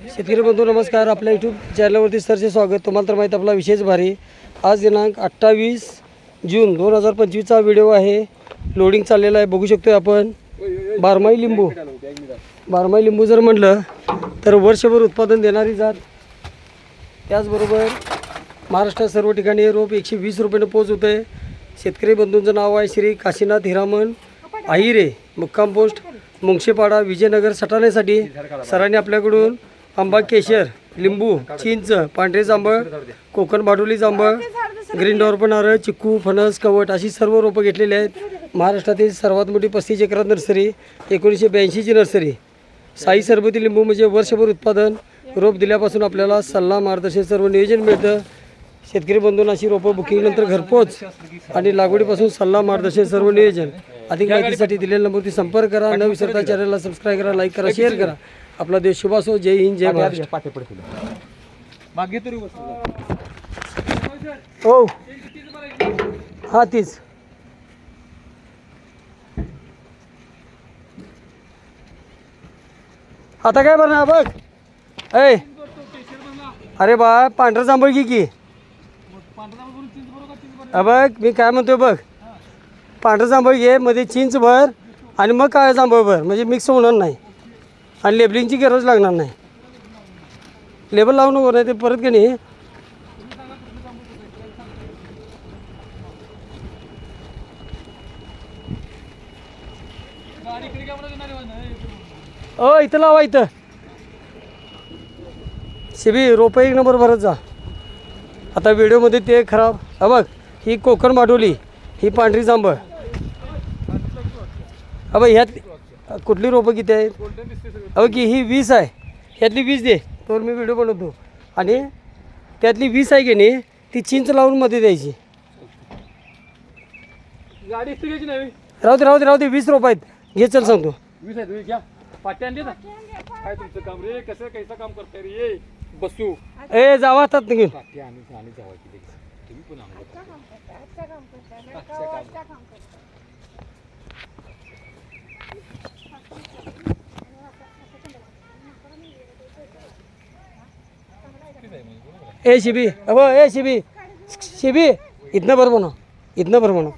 शेतकरी बंधू नमस्कार. आपल्या यूट्यूब चॅनलवरती सरचे स्वागत. तुम्हाला तर माहीत आपला विशेष भारी. आज दिनांक अठ्ठावीस जून दोन हजार पंचवीसचा व्हिडिओ आहे. लोडिंग चाललेला आहे. बघू शकतोय आपण. बारमाही लिंबू. बारमाही लिंबू जर म्हटलं तर वर्षभर उत्पादन देणारी जात. त्याचबरोबर महाराष्ट्रात सर्व ठिकाणी हे रोप एकशे वीस रुपयानं पोच होतं आहे शेतकरी बंधूंचं नाव आहे श्री काशीनाथ हिरामन आहिरे मुक्काम पोस्ट मुंगशेपाडा विजयनगर सटाण्यासाठी सरांनी आपल्याकडून आंबा केशर लिंबू चिंच पांढरे जांभळ कोकण बाटोली जांभळ ग्रीन डॉर्प नारळ चिक्कू फणस कवट अशी सर्व रोपं घेतलेली आहेत. महाराष्ट्रातील सर्वात मोठी पस्तीस एकरात नर्सरी एकोणीसशे ब्याऐंशीची नर्सरी. साई सरबती लिंबू म्हणजे वर्षभर उत्पादन. रोप दिल्यापासून आपल्याला सल्ला मार्गदर्शन सर्व नियोजन मिळतं. शेतकरी बंधून अशी रोपं बुकिंगनंतर घरपोच आणि लागवडीपासून सल्ला मार्गदर्शन सर्व नियोजन. अधिक माहितीसाठी दिलेल्या नंबरवरती संपर्क करा. न विसरता चॅनलला सबस्क्राईब करा लाईक करा शेअर करा. आपला देश शुभ असो जय हिंद जय महाराष्ट्र. वस्तू हो. हा तीच. आता काय बरं बघ. ऐ. अरे बा पांढरं जांभळ घे की. हा बघ मी काय म्हणतोय बघ. पांढरं जांभळ घे मध्ये चिंच भर आणि मग काळं जांभळ भर. म्हणजे मिक्स होणार नाही. आणि लेबलिंगची गरज लागणार नाही. लेबल लावू नको नाही ते परत की नाही? ओ इथं लावा इथं. शिबी रोपं एक नंबर भरत जा. आता व्हिडिओमध्ये ते खराब. हा बघ ही कोकण माडोली ही पांढरी जांभळ. हा बघ ह्यात कुठली रोपं किती आहेत? अहो की ही वीस आहे. ह्यातली वीस दे. तर मी व्हिडिओ बनवतो. आणि त्यातली वीस आहे की नाही ती चिंच लावून मध्ये द्यायची. गाडी इथे घ्यायची नाही. राहू दे राहू दे राहू दे वीस रोप आहेत. घे चल सांगतो. वीस आहे तुम्ही घ्या. पाट्या आणली ना काय तुमचं काम रे? कसं कैसं काम करताय रे? ये बसू. ए जावा हातात घेऊन पाट्या आणि आणि जावायची तुम्ही पण ए शिबी. अबो ए शिबी. शिबी इथनं भर म्हणू इथनं भर म्हणू